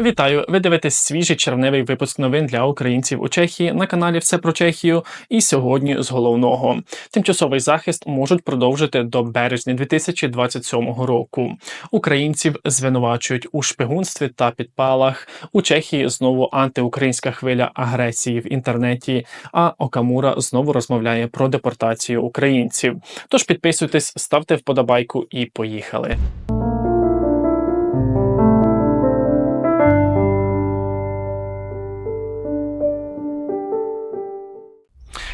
Вітаю! Ви дивитесь свіжий червневий випуск новин для українців у Чехії на каналі Все про Чехію. І сьогодні з головного тимчасовий захист можуть продовжити до березня 2027 року. Українців звинувачують у шпигунстві та підпалах. У Чехії знову антиукраїнська хвиля агресії в інтернеті. А Окамура знову розмовляє про депортацію українців. Тож підписуйтесь, ставте вподобайку і поїхали.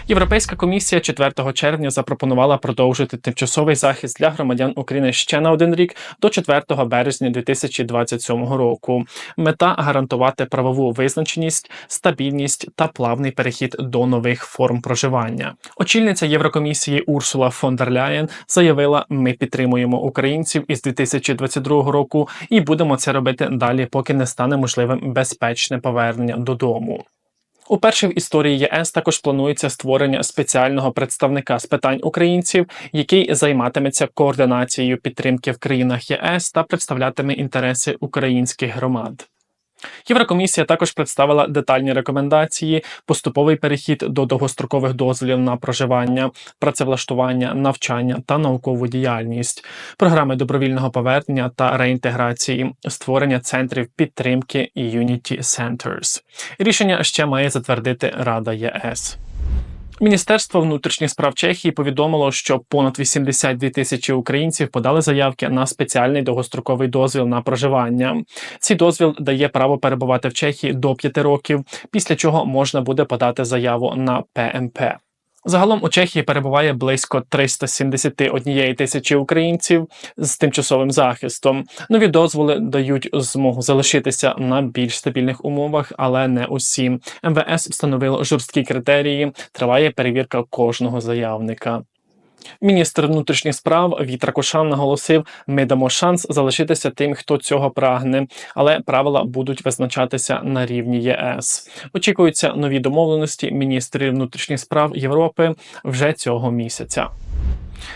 Європейська комісія 4 червня запропонувала продовжити тимчасовий захист для громадян України ще на один рік до 4 березня 2027 року. Мета гарантувати правову визначеність, стабільність та плавний перехід до нових форм проживання. Очільниця Єврокомісії Урсула фон дер Ляєн заявила: ми підтримуємо українців із 2022 року і будемо це робити далі, поки не стане можливим безпечне повернення додому. Уперше в історії ЄС також планується створення спеціального представника з питань українців, який займатиметься координацією підтримки в країнах ЄС та представлятиме інтереси українських громад. Єврокомісія також представила детальні рекомендації, поступовий перехід до довгострокових дозволів на проживання, працевлаштування, навчання та наукову діяльність, програми добровільного повернення та реінтеграції, створення центрів підтримки і Unity Centers. Рішення ще має затвердити Рада ЄС. Міністерство внутрішніх справ Чехії повідомило, що понад 82 тисячі українців подали заявки на спеціальний довгостроковий дозвіл на проживання. Цей дозвіл дає право перебувати в Чехії до 5 років, після чого можна буде подати заяву на ПМП. Загалом у Чехії перебуває близько 371 тисячі українців з тимчасовим захистом. Нові дозволи дають змогу залишитися на більш стабільних умовах, але не усім. МВС встановило жорсткі критерії. Триває перевірка кожного заявника. Міністр внутрішніх справ Вітра Кошан наголосив: ми дамо шанс залишитися тим, хто цього прагне, але правила будуть визначатися на рівні ЄС. Очікуються нові домовленості міністрів внутрішніх справ Європи вже цього місяця.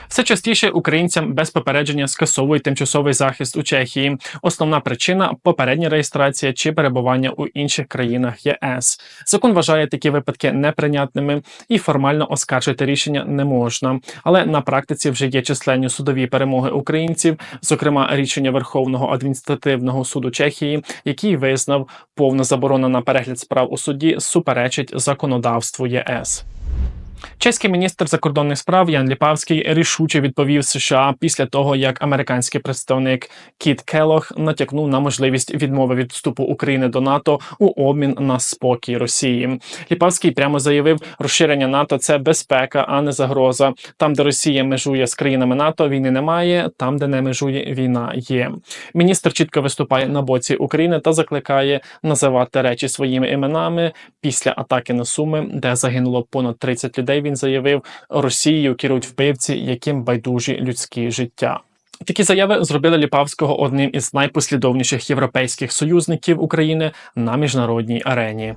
Все частіше українцям без попередження скасовують тимчасовий захист у Чехії. Основна причина попередня реєстрація чи перебування у інших країнах ЄС. Закон вважає такі випадки неприйнятними і формально оскаржити рішення не можна. Але на практиці вже є численні судові перемоги українців, зокрема рішення Верховного адміністративного суду Чехії, який визнав повна заборона на перегляд справ у суді суперечить законодавству ЄС. Чеський міністр закордонних справ Ян Ліпавський рішуче відповів США після того, як американський представник Кіт Келох натякнув на можливість відмови від вступу України до НАТО у обмін на спокій Росії. Ліпавський прямо заявив, розширення НАТО це безпека, а не загроза. Там, де Росія межує з країнами НАТО, війни немає. Там, де не межує війна, є. Міністр чітко виступає на боці України та закликає називати речі своїми іменами після атаки на Суми, де загинуло понад 30 людей він заявив, Росією керують вбивці, яким байдужі людські життя. Такі заяви зробили Ліпавського одним із найпослідовніших європейських союзників України на міжнародній арені.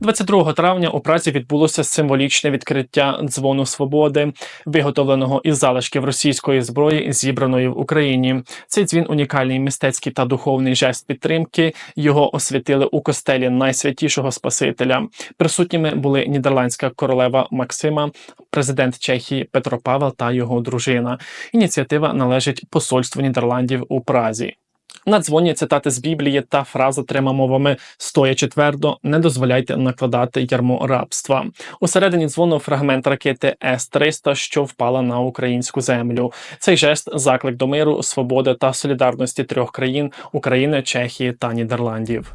22 травня у Празі відбулося символічне відкриття дзвону свободи, виготовленого із залишків російської зброї, зібраної в Україні. Цей дзвін унікальний мистецький та духовний жест підтримки. Його освятили у костелі найсвятішого Спасителя. Присутніми були нідерландська королева Максима, президент Чехії Петро Павел та його дружина. Ініціатива належить посольству Нідерландів у Празі. На цитати з Біблії та фраза трьома мовами стоячи твердо, не дозволяйте накладати ярмо рабства. Усередині дзвону фрагмент ракети С-300, що впала на українську землю. Цей жест заклик до миру, свободи та солідарності трьох країн України, Чехії та Нідерландів.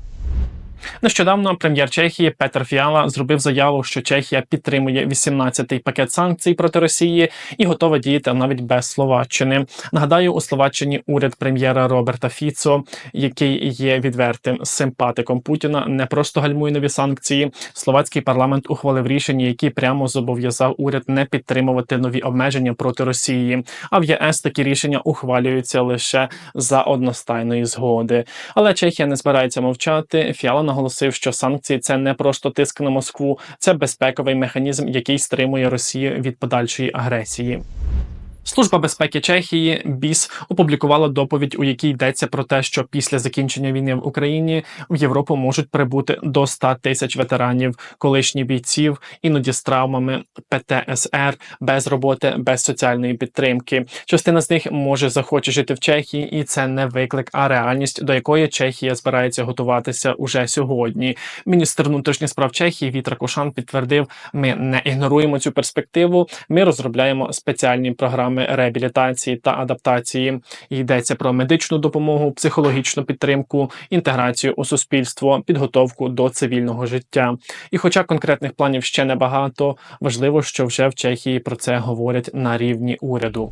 Нещодавно прем'єр Чехії Петр Фіала зробив заяву, що Чехія підтримує 18-й пакет санкцій проти Росії і готова діяти навіть без Словаччини. Нагадаю, у Словаччині уряд прем'єра Роберта Фіцо, який є відвертим симпатиком Путіна, не просто гальмує нові санкції. Словацький парламент ухвалив рішення, які прямо зобов'язав уряд не підтримувати нові обмеження проти Росії. А в ЄС такі рішення ухвалюються лише за одностайної згоди. Але Чехія не збирається мовчати. Фіала наголосив, що санкції це не просто тиск на Москву, це безпековий механізм, який стримує Росію від подальшої агресії. Служба безпеки Чехії БІС опублікувала доповідь, у якій йдеться про те, що після закінчення війни в Україні в Європу можуть прибути до 100 тисяч ветеранів, колишніх бійців, іноді з травмами ПТСР, без роботи, без соціальної підтримки. Частина з них може захоче жити в Чехії, і це не виклик, а реальність, до якої Чехія збирається готуватися уже сьогодні. Міністр внутрішніх справ Чехії Вітра Кошан підтвердив: ми не ігноруємо цю перспективу. Ми розробляємо спеціальні програми реабілітації та адаптації. Йдеться про медичну допомогу, психологічну підтримку, інтеграцію у суспільство, підготовку до цивільного життя. І, хоча конкретних планів ще небагато, важливо, що вже в Чехії про це говорять на рівні уряду.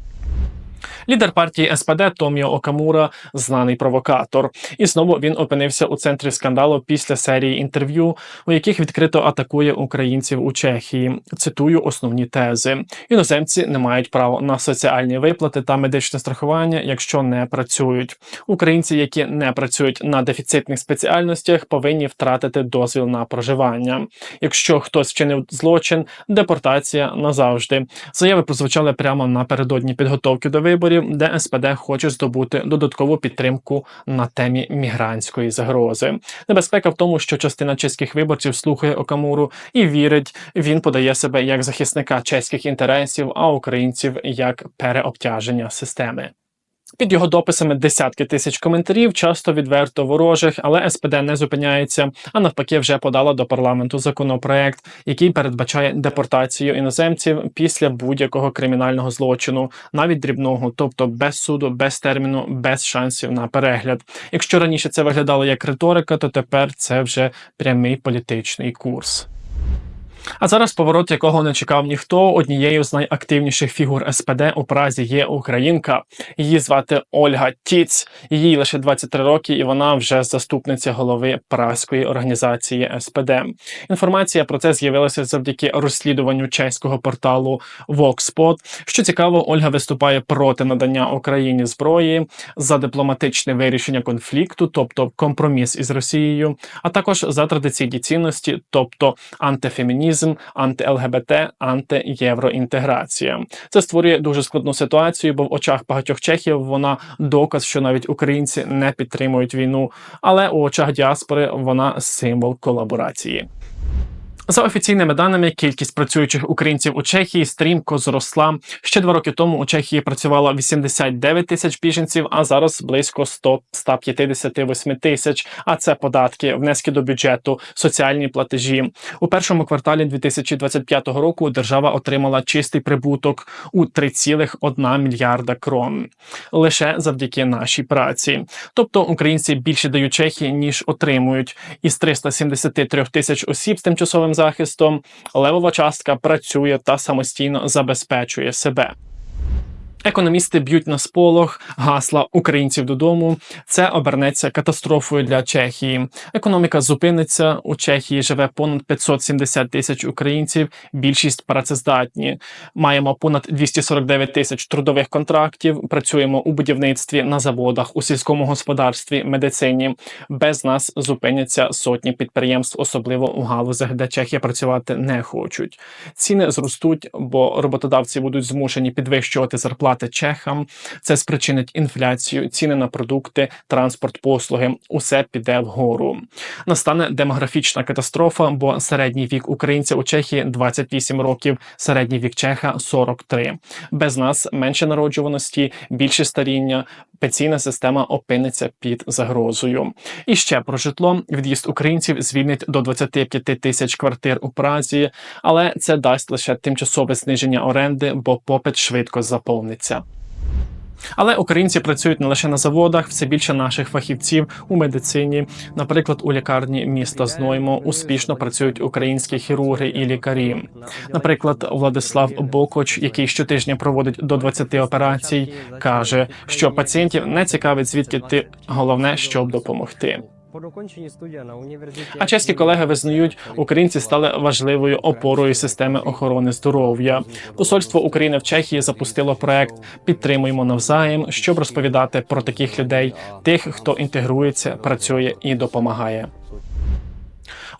Лідер партії СПД Томіо Окамура знаний провокатор, і знову він опинився у центрі скандалу після серії інтерв'ю, у яких відкрито атакує українців у Чехії. Цитую основні тези: іноземці не мають права на соціальні виплати та медичне страхування, якщо не працюють. Українці, які не працюють на дефіцитних спеціальностях, повинні втратити дозвіл на проживання. Якщо хтось вчинив злочин, депортація назавжди. Заяви прозвучали прямо напередодні підготовки до виборів, де СПД хоче здобути додаткову підтримку на темі мігрантської загрози. Небезпека в тому, що частина чеських виборців слухає Окамуру і вірить, він подає себе як захисника чеських інтересів, а українців як переобтяження системи. Під його дописами десятки тисяч коментарів, часто відверто ворожих, але СПД не зупиняється, а навпаки, вже подала до парламенту законопроект, який передбачає депортацію іноземців після будь-якого кримінального злочину, навіть дрібного, тобто без суду, без терміну, без шансів на перегляд. Якщо раніше це виглядало як риторика, то тепер це вже прямий політичний курс. А зараз поворот, якого не чекав ніхто. Однією з найактивніших фігур СПД у Празі є Українка. Її звати Ольга Тіц. Їй лише 23 роки, і вона вже заступниця голови празької організації СПД. Інформація про це з'явилася завдяки розслідуванню чеського порталу Voxpot. Що цікаво, Ольга виступає проти надання Україні зброї за дипломатичне вирішення конфлікту, тобто компроміс із Росією, а також за традиційні цінності, тобто антифемінізм фемінізм, анти-ЛГБТ, анти-євроінтеграція. Це створює дуже складну ситуацію, бо в очах багатьох чехів вона доказ, що навіть українці не підтримують війну, але у очах діаспори вона символ колаборації. За офіційними даними, кількість працюючих українців у Чехії стрімко зросла. Ще два роки тому у Чехії працювало 89 тисяч біженців, а зараз близько 100-158 тисяч. А це податки, внески до бюджету, соціальні платежі. У першому кварталі 2025 року держава отримала чистий прибуток у 3,1 мільярда крон лише завдяки нашій праці. Тобто українці більше дають Чехії ніж отримують. Із 373 тисяч осіб з тимчасовим захистом, левова частка працює та самостійно забезпечує себе. Економісти б'ють на сполох гасла українців додому. Це обернеться катастрофою для Чехії. Економіка зупиниться у Чехії. Живе понад 570 тисяч українців. Більшість працездатні. Маємо понад 249 тисяч трудових контрактів. Працюємо у будівництві на заводах, у сільському господарстві, медицині. Без нас зупиняться сотні підприємств, особливо у галузях, де Чехія працювати не хочуть. Ціни зростуть, бо роботодавці будуть змушені підвищувати зарплати зарплати чехам. Це спричинить інфляцію, ціни на продукти, транспорт, послуги. Усе піде вгору. Настане демографічна катастрофа, бо середній вік українця у Чехії 28 років, середній вік Чеха 43. Без нас менше народжуваності, більше старіння. Пенсійна система опиниться під загрозою. І ще про житло від'їзд українців звільнить до 25 тисяч квартир у Празі, але це дасть лише тимчасове зниження оренди, бо попит швидко заповниться. Але українці працюють не лише на заводах, все більше наших фахівців у медицині. Наприклад, у лікарні міста Зноймо успішно працюють українські хірурги і лікарі. Наприклад, Владислав Бокоч, який щотижня проводить до 20 операцій, каже, що пацієнтів не цікавить звідки ти головне, щоб допомогти. По доконченні студія на університеті. А чеські колеги визнають, українці стали важливою опорою системи охорони здоров'я. Посольство України в Чехії запустило проект Підтримуємо навзаєм, щоб розповідати про таких людей, тих, хто інтегрується, працює і допомагає.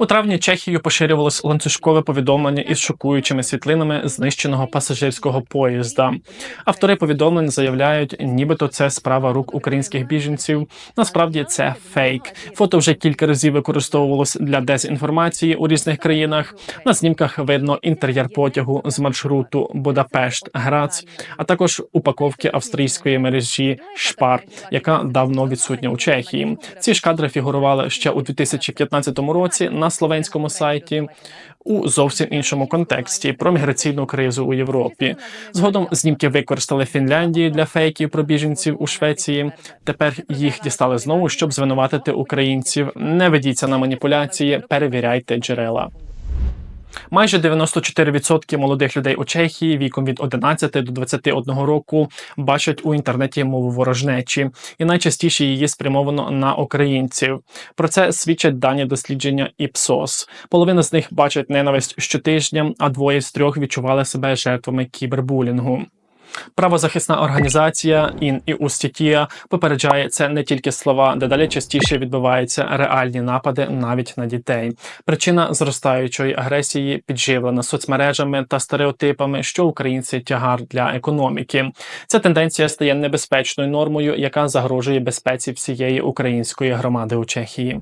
У травні Чехією поширювалось ланцюжкове повідомлення із шокуючими світлинами знищеного пасажирського поїзда. Автори повідомлень заявляють, нібито це справа рук українських біженців. Насправді це фейк. Фото вже кілька разів використовувалось для дезінформації у різних країнах. На знімках видно інтер'єр потягу з маршруту Будапешт Грац, а також упаковки австрійської мережі Шпар, яка давно відсутня у Чехії. Ці ж кадри фігурували ще у 2015 році на словенському сайті у зовсім іншому контексті про міграційну кризу у Європі. Згодом знімки використали Фінляндії для фейків про біженців у Швеції. Тепер їх дістали знову, щоб звинуватити українців. Не ведіться на маніпуляції, перевіряйте джерела. Майже 94% молодих людей у Чехії віком від 11 до 21 року бачать у інтернеті мову ворожнечі, і найчастіше її спрямовано на українців. Про це свідчать дані дослідження Іпсос. Половина з них бачать ненависть щотижня, а двоє з трьох відчували себе жертвами кібербулінгу. Правозахисна організація ін і Устітія попереджає це не тільки слова, дедалі частіше відбуваються реальні напади навіть на дітей. Причина зростаючої агресії підживлена соцмережами та стереотипами, що українці тягар для економіки. Ця тенденція стає небезпечною нормою, яка загрожує безпеці всієї української громади у Чехії.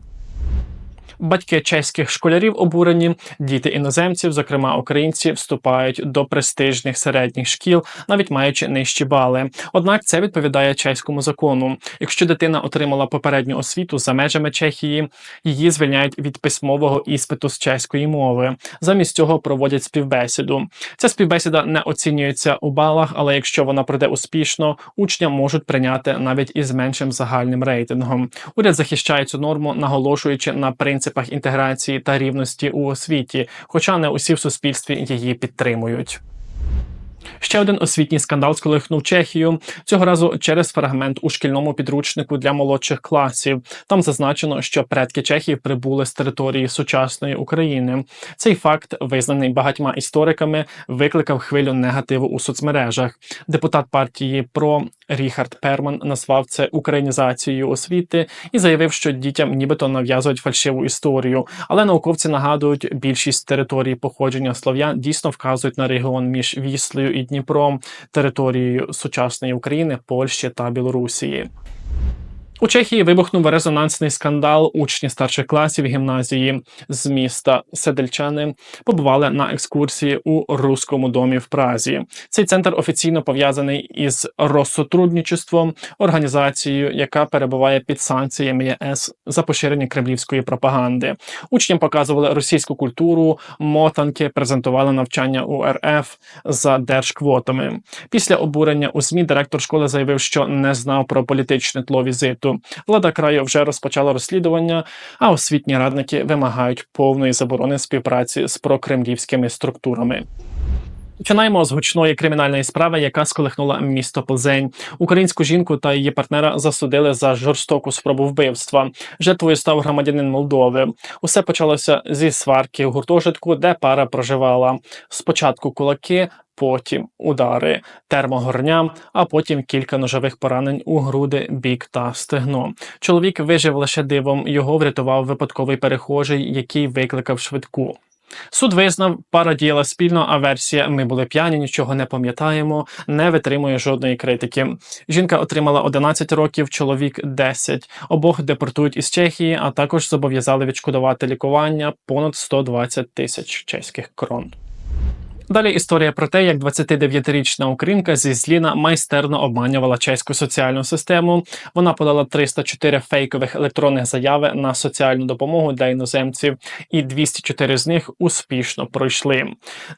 Батьки чеських школярів обурені, діти іноземців, зокрема українці, вступають до престижних середніх шкіл, навіть маючи нижчі бали. Однак це відповідає чеському закону. Якщо дитина отримала попередню освіту за межами Чехії, її звільняють від письмового іспиту з чеської мови. Замість цього проводять співбесіду. Ця співбесіда не оцінюється у балах, але якщо вона пройде успішно, учня можуть прийняти навіть із меншим загальним рейтингом. Уряд захищає цю норму, наголошуючи на принципах інтеграції та рівності у освіті, хоча не усі в суспільстві її підтримують. Ще один освітній скандал сколихнув Чехію цього разу через фрагмент у шкільному підручнику для молодших класів. Там зазначено, що предки Чехів прибули з території сучасної України. Цей факт, визнаний багатьма істориками, викликав хвилю негативу у соцмережах. Депутат партії ПРО Ріхард Перман назвав це українізацією освіти і заявив, що дітям нібито нав'язують фальшиву історію. Але науковці нагадують, більшість територій походження слов'ян дійсно вказують на регіон між Віслею і Дніпром, територією сучасної України, Польщі та Білорусії. У Чехії вибухнув резонансний скандал. Учні старших класів гімназії з міста Седельчани побували на екскурсії у руському домі в Празі. Цей центр офіційно пов'язаний із розсотрудничеством, організацією, яка перебуває під санкціями ЄС за поширення кремлівської пропаганди. Учням показували російську культуру, мотанки, презентували навчання у РФ за держквотами. Після обурення у ЗМІ директор школи заявив, що не знав про політичне тло візиту. Влада краю вже розпочала розслідування, а освітні радники вимагають повної заборони співпраці з прокремлівськими структурами. Починаємо з гучної кримінальної справи, яка сколихнула місто Плзень. Українську жінку та її партнера засудили за жорстоку спробу вбивства. Жертвою став громадянин Молдови. Усе почалося зі сварки в гуртожитку, де пара проживала. Спочатку кулаки. Потім удари, термогорня, а потім кілька ножових поранень у груди, бік та стегно. Чоловік вижив лише дивом. Його врятував випадковий перехожий, який викликав швидку. Суд визнав, пара діяла спільно, а версія Ми були п'яні, нічого не пам'ятаємо, не витримує жодної критики. Жінка отримала 11 років, чоловік 10. Обох депортують із Чехії, а також зобов'язали відшкодувати лікування понад 120 тисяч чеських крон. Далі історія про те, як 29-річна українка зі Зліна майстерно обманювала чеську соціальну систему. Вона подала 304 фейкових електронних заяви на соціальну допомогу для іноземців, і 204 з них успішно пройшли.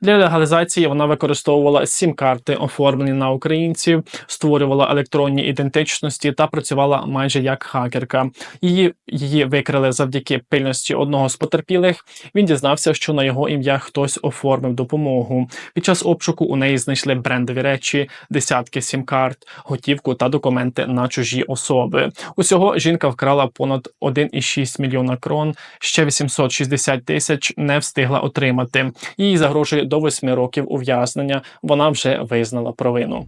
Для легалізації вона використовувала сім-карти, оформлені на українців, створювала електронні ідентичності та працювала майже як хакерка. Її її викрили завдяки пильності одного з потерпілих. Він дізнався, що на його ім'я хтось оформив допомогу. Під час обшуку у неї знайшли брендові речі, десятки сім-карт, готівку та документи на чужі особи. Усього жінка вкрала понад 1,6 мільйона крон. Ще 860 тисяч не встигла отримати. Їй загрожує до 8 років ув'язнення. Вона вже визнала провину.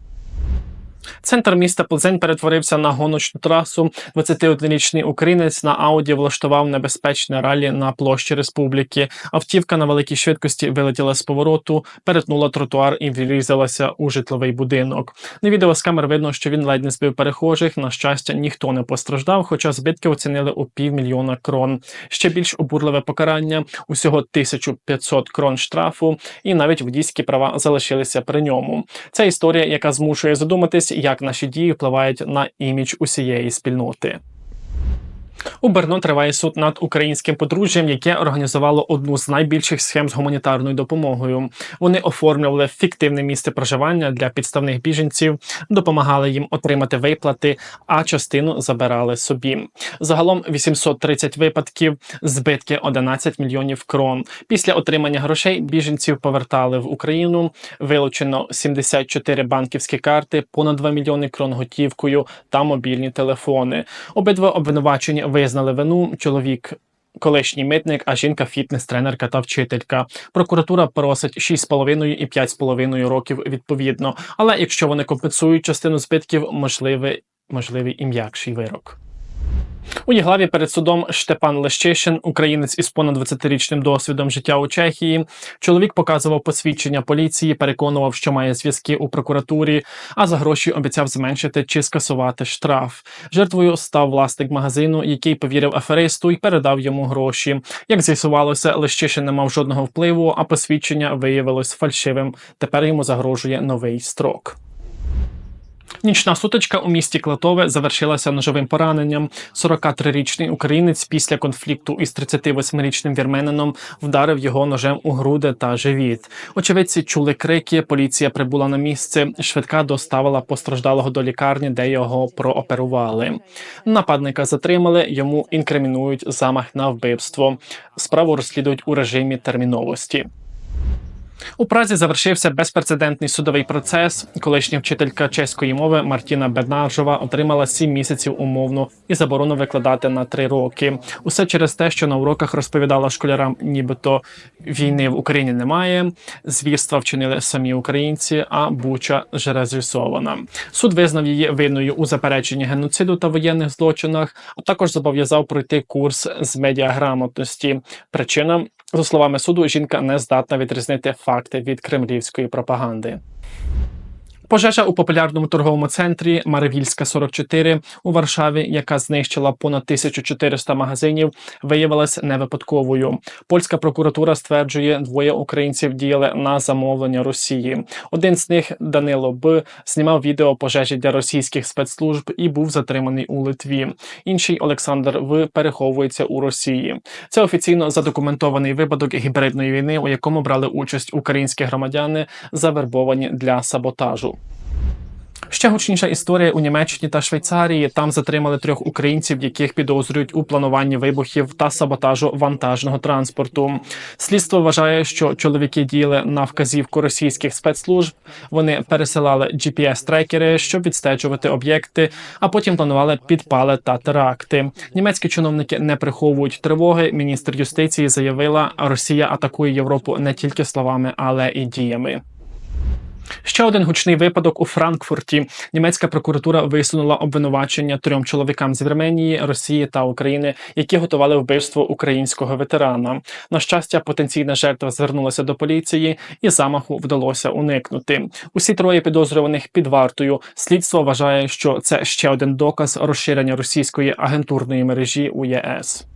Центр міста Плзень перетворився на гоночну трасу. 21-річний українець на ауді влаштував небезпечне ралі на площі республіки. Автівка на великій швидкості вилетіла з повороту, перетнула тротуар і врізалася у житловий будинок. На відео з камер видно, що він ледь не збив перехожих. На щастя, ніхто не постраждав, хоча збитки оцінили у півмільйона крон. Ще більш обурливе покарання усього 1500 крон штрафу, і навіть водійські права залишилися при ньому. Це історія, яка змушує задуматись, як наші дії впливають на імідж усієї спільноти. У Берно триває суд над українським подружжям, яке організувало одну з найбільших схем з гуманітарною допомогою. Вони оформлювали фіктивне місце проживання для підставних біженців, допомагали їм отримати виплати, а частину забирали собі. Загалом 830 випадків, збитки 11 мільйонів крон. Після отримання грошей біженців повертали в Україну. Вилучено 74 банківські карти, понад 2 мільйони крон готівкою та мобільні телефони. Обидва обвинувачені визнали вину. Чоловік. Колишній митник, а жінка фітнес-тренерка та вчителька. Прокуратура просить 6,5 і 5,5 років відповідно. Але якщо вони компенсують частину збитків, можливий, можливий і м'якший вирок. У Єглаві перед судом Штепан Лещишин, українець із понад 20-річним досвідом життя у Чехії. Чоловік показував посвідчення поліції, переконував, що має зв'язки у прокуратурі, а за гроші обіцяв зменшити чи скасувати штраф. Жертвою став власник магазину, який повірив аферисту і передав йому гроші. Як з'ясувалося, Лещишин не мав жодного впливу, а посвідчення виявилось фальшивим. Тепер йому загрожує новий строк. Нічна сутичка у місті Клатове завершилася ножовим пораненням. 43-річний українець після конфлікту із 38-річним вірменином вдарив його ножем у груди та живіт. Очевидці чули крики. Поліція прибула на місце. Швидка доставила постраждалого до лікарні, де його прооперували. Нападника затримали. Йому інкримінують замах на вбивство. Справу розслідують у режимі терміновості. У Празі завершився безпрецедентний судовий процес. Колишня вчителька чеської мови Мартіна Беднаржова отримала 7 місяців умовно і заборону викладати на 3 роки. Усе через те, що на уроках розповідала школярам, нібито війни в Україні немає. Звірства вчинили самі українці, а буча розрисована. Суд визнав її винною у запереченні геноциду та воєнних злочинах, а також зобов'язав пройти курс з медіаграмотності. Причина за словами суду, жінка не здатна відрізнити факти від кремлівської пропаганди. Пожежа у популярному торговому центрі Маревільська 44 у Варшаві, яка знищила понад 1400 магазинів, виявилася не випадковою. Польська прокуратура стверджує, двоє українців діяли на замовлення Росії. Один з них, Данило Б, знімав відео пожежі для російських спецслужб і був затриманий у Литві. Інший Олександр В переховується у Росії. Це офіційно задокументований випадок гібридної війни, у якому брали участь українські громадяни, завербовані для саботажу. Ще гучніша історія у Німеччині та Швейцарії. Там затримали трьох українців, яких підозрюють у плануванні вибухів та саботажу вантажного транспорту. Слідство вважає, що чоловіки діяли на вказівку російських спецслужб. Вони пересилали GPS-трекери, щоб відстежувати об'єкти, а потім планували підпали та теракти. Німецькі чиновники не приховують тривоги. Міністр юстиції заявила, Росія атакує Європу не тільки словами, але і діями. Ще один гучний випадок у Франкфурті. Німецька прокуратура висунула обвинувачення трьом чоловікам з Вірменії, Росії та України, які готували вбивство українського ветерана. На щастя, потенційна жертва звернулася до поліції, і замаху вдалося уникнути. Усі троє підозрюваних під вартою. Слідство вважає, що це ще один доказ розширення російської агентурної мережі у ЄС.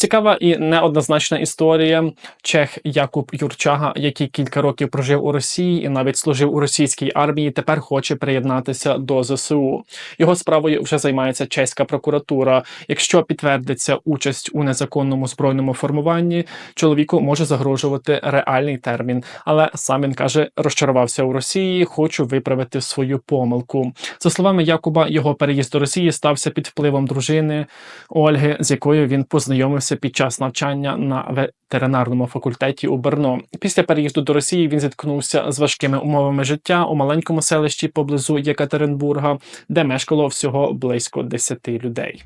Цікава і неоднозначна історія. Чех Якуб Юрчага, який кілька років прожив у Росії і навіть служив у російській армії, тепер хоче приєднатися до ЗСУ. Його справою вже займається чеська прокуратура. Якщо підтвердиться участь у незаконному збройному формуванні, чоловіку може загрожувати реальний термін. Але сам він каже, розчарувався у Росії, хочу виправити свою помилку. За словами Якуба, його переїзд до Росії стався під впливом дружини Ольги, з якою він познайомився під час навчання на ветеринарному факультеті у Берно. Після переїзду до Росії він зіткнувся з важкими умовами життя у маленькому селищі поблизу Єкатеринбурга, де мешкало всього близько 10 людей.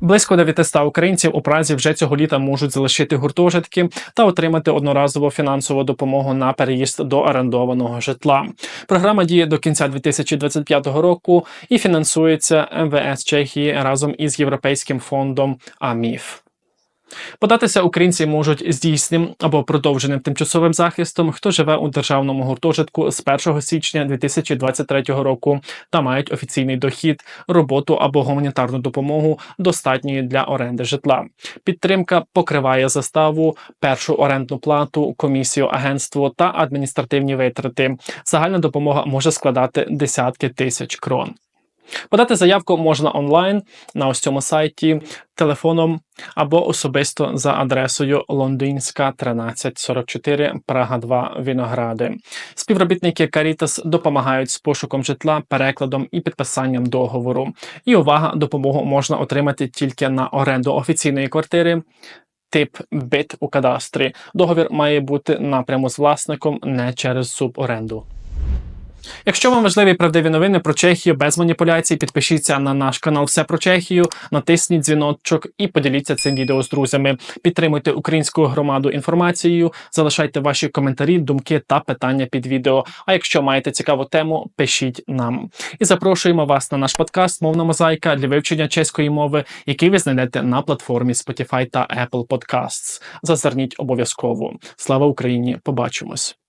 Близько 900 українців у Празі вже цього літа можуть залишити гуртожитки та отримати одноразову фінансову допомогу на переїзд до орендованого житла. Програма діє до кінця 2025 року і фінансується МВС Чехії разом із Європейським фондом АМІФ. Податися українці можуть з дійсним або продовженим тимчасовим захистом, хто живе у державному гуртожитку з 1 січня 2023 року та мають офіційний дохід, роботу або гуманітарну допомогу, достатньої для оренди житла. Підтримка покриває заставу, першу орендну плату, комісію агентству та адміністративні витрати. Загальна допомога може складати десятки тисяч крон. Подати заявку можна онлайн на ось цьому сайті, телефоном або особисто за адресою Лондинська 1344, Прага 2, Віногради. Співробітники Caritas допомагають з пошуком житла, перекладом і підписанням договору. І увага, допомогу можна отримати тільки на оренду офіційної квартири. Тип бит у кадастрі. Договір має бути напряму з власником, не через суборенду. Якщо вам важливі правдиві новини про Чехію без маніпуляцій, підпишіться на наш канал Все про Чехію, натисніть дзвіночок і поділіться цим відео з друзями. Підтримуйте українську громаду інформацією, залишайте ваші коментарі, думки та питання під відео. А якщо маєте цікаву тему, пишіть нам. І запрошуємо вас на наш подкаст Мовна мозаїка для вивчення чеської мови, який ви знайдете на платформі Spotify та Apple Podcasts. Зазирніть обов'язково. Слава Україні! Побачимось!